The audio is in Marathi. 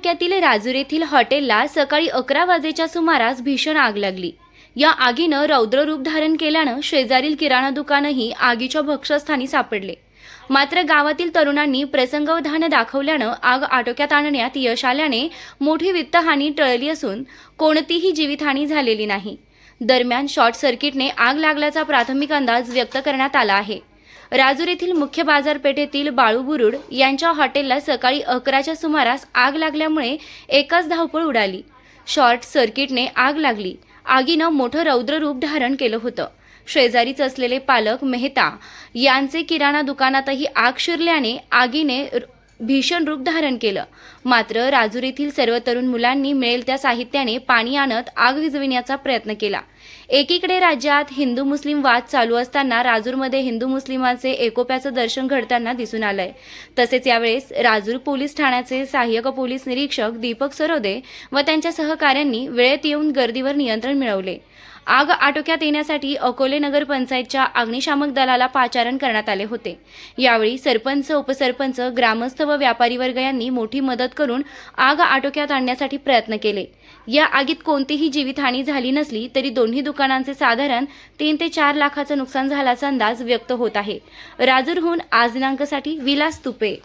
तालुक्यातील राजूर येथील हॉटेलला सकाळी अकरा वाजेच्या सुमारास भीषण आग लागली. या आगीनं रौद्ररूप धारण केल्यानं शेजारील किराणा दुकानही आगीच्या भक्षस्थानी सापडले. मात्र गावातील तरुणांनी प्रसंगवधान दाखवल्यानं आग आटोक्यात आणण्यात यश आल्याने मोठी वित्तहानी टळली असून कोणतीही जीवितहानी झालेली नाही. दरम्यान शॉर्ट सर्किटने आग लागल्याचा प्राथमिक अंदाज व्यक्त करण्यात आला आहे. राजूर येथील मुख्य बाजारपेठेतील बाळूबुरुड यांच्या हॉटेलला सकाळी अकराच्या सुमारास आग लागल्यामुळे एकच धावपळ उडाली. शॉर्ट सर्किटने आग लागली. आगीनं मोठं रौद्र रूप धारण केलं होतं. शेजारीच असलेले पालक मेहता यांचे किराणा दुकानातही आग शिरल्याने आगीने भीषण रूप धारण केलं. मात्र राजूर येथील सर्व तरुण मुलांनी मिळेल त्या साहित्याने पाणी आणत आग विझविण्याचा प्रयत्न केला. एकीकडे राज्यात हिंदू मुस्लिम वाद चालू असताना राजूरमध्ये हिंदू मुस्लिमांचे एकोप्याचं दर्शन घडताना दिसून आलंय. तसेच यावेळेस राजूर पोलीस ठाण्याचे सहाय्यक पोलीस निरीक्षक दीपक सरोदे व त्यांच्या सहकाऱ्यांनी वेळेत येऊन गर्दीवर नियंत्रण मिळवले. आग आटोक्यात येण्यासाठी अकोले नगर पंचायतच्या अग्निशामक दलाला पाचारण करण्यात आले होते. यावेळी सरपंच उपसरपंच ग्रामस्थ व व्यापारी वर्ग यांनी मोठी मदत करून आग आटोक्यात आणण्यासाठी प्रयत्न केले. या आगीत कोणतीही जीवितहानी झाली नसली तरी दोन्ही दुकानांचे साधारण तीन ते चार लाखाचं नुकसान झाल्याचा अंदाज व्यक्त होत आहे. राजूरहून आज दिनांकसाठी विलास तुपे.